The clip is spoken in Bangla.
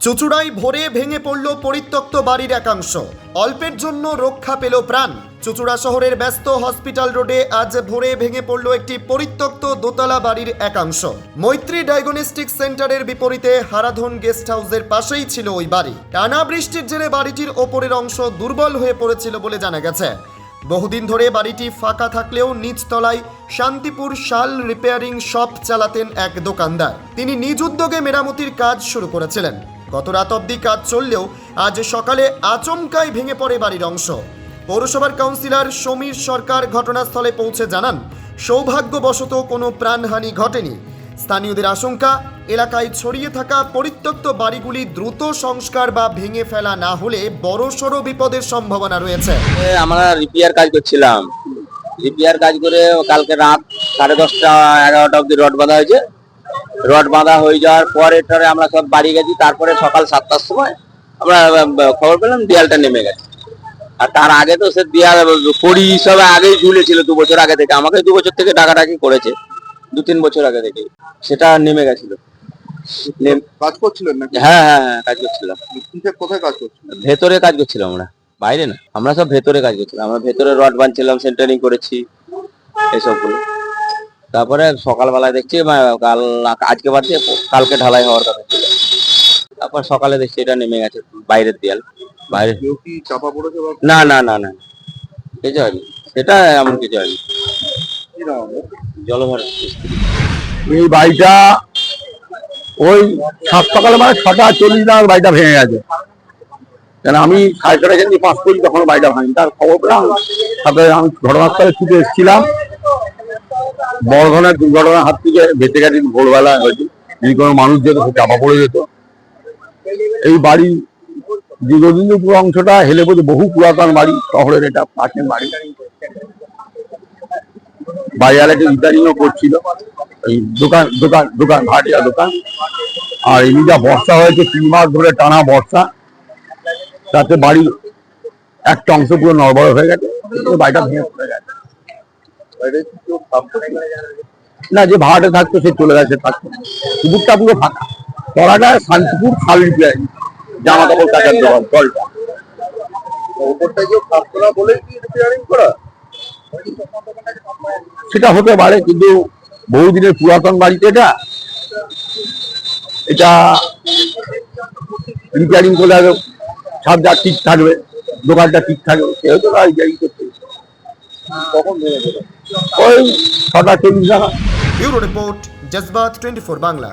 চুচুড়ায় ভোরে ভেঙে পড়ল পরিত্যক্ত বাড়ির একাংশ। অল্পের জন্য রক্ষা পেল প্রাণ। চুচুড়া শহরের ব্যস্ত হসপিটাল রোডে আজ ভোরে ভেঙে পড়ল একটি পরিত্যক্ত দোতলা বাড়ির একাংশ। মৈত্রী ডায়াগনস্টিক সেন্টারের বিপরীতে হারাধন গেস্ট হাউসের পাশেই ছিল ওই বাড়ি। টানা বৃষ্টির জেরে বাড়িটির ওপরের অংশ দুর্বল হয়ে পড়েছিল বলে জানা গেছে। বহুদিন ধরে বাড়িটি ফাঁকা থাকলেও নিচতলায় শান্তিপুর শাল রিপেয়ারিং শপ চালাতেন এক দোকানদার। তিনি নিজ উদ্যোগে মেরামতির কাজ শুরু করেছিলেন। গত রাত অবধি কাজ চললেও আজ সকালে আচমকাই ভেঙে পড়ে বাড়ির অংশ। পৌরসভার কাউন্সিলর সমীর সরকার ঘটনাস্থলে পৌঁছে জানান, সৌভাগ্যবশত কোনো প্রাণহানি ঘটেনি। স্থানীয়দের আশঙ্কা, এলাকায় ছড়িয়ে থাকা পরিত্যক্ত বাড়িগুলি দ্রুত সংস্কার বা ভেঙে ফেলা না হলে বড়সড় বিপদের সম্ভাবনা রয়েছে। আমরা রিপেয়ার কাজ করছিলাম। রিপেয়ার কাজ করে কালকে রাত সাড়ে দশটা, এগারোটা অব্দি রড বাঁধা হয়েছে। রড বাঁধা হয়ে যাওয়ার পরে টরে আমরা সব বাড়ি গেছি তারপরে সকাল সাতটার সময় আমরা খবর পেলাম দেয়ালটা নেমে গেছে। আর তার আগে তো সে দেয়াল কড়ি সব আগেই ঝুলেছিল দু বছর আগে থেকে আমাকে দু বছর থেকে ডাকাডাকি করেছে দু তিন বছর আগে থেকে সেটা নেমে গেছিল। কাজ করছিলেন নাকি? হ্যাঁ হ্যাঁ হ্যাঁ কাজ করছিলাম। কোথায় কাজ করছিলেন? ভেতরে কাজ করছিলাম আমরা বাইরে না আমরা সব ভেতরে কাজ করছিলাম আমরা ভেতরে রড বাঁধছিলাম সেন্টারিং করেছি এইসবগুলো তারপরে সকালবেলায় দেখছি কাল আজকে বাদ দিয়ে কালকে ঢালাই হওয়ার কথা ছিল। তারপর সকালে দেখছি এটা নেমে গেছে বাইরের দেয়াল। বাইরে? চাপা পড়েছে না না না না কিছু হয়নি। সেটা এমন কিছু হয়নি? জলভর এই বাড়িটা ওই সাত সকালে মানে ছটা চল্লিশ নাগাদ বাড়িটা ভেঙে গেছে। কেন আমি সাড়ে ছটা এখান পাঁচ করি তখন বাড়িটা ভাঙি তার খবর পেলাম। তারপরে আমি ঘটনাস্থলে ছুটে এসেছিলাম। বড় দুর্ঘটনার হাত থেকে বেঁচে গেছে ভোরবেলা হয়েছে যদি কোনো মানুষ যেত, সে চাপা পড়ে যেত। এই বাড়ি দীর্ঘদিন পুরো অংশটা হেলে পড়ে বহু পুরাতন বাড়ি, শহরের এটা প্রাচীন বাড়ি। বাজারে রিপেয়ারিংও করছিল। এই দোকান দোকান দোকান, ভাটিয়া দোকান। আর এমনি যা বর্ষা হয়েছে, তিন মাস ধরে টানা বর্ষা। তাতে বাড়ি একটা অংশ পুরো নড়বড় হয়ে গেছে। বাড়িটা ভেঙে পড়ে গেছে। না, যে ভাড়াটা থাকতো সে চলে গেছে থাকতো পুকুরটা পুরো ফাঁকা। তলাটা শান্তিপুর খাল জামা কাপড় কাচার দোকান জলটা সেটা হতে পারে, কিন্তু বহুদিনের পুরাতন বাড়িতে এটা এটা রিপেয়ারিং করলে ছাদটা ঠিক থাকবে, দোকানটা ঠিক থাকবে। কেউ তো রিপেয়ারিং কখন ভেঙে গেল ওই ছটা চল্লিশ টাকা ব্যুরো রিপোর্ট জজবাত টোয়েন্টি ফোর বাংলা।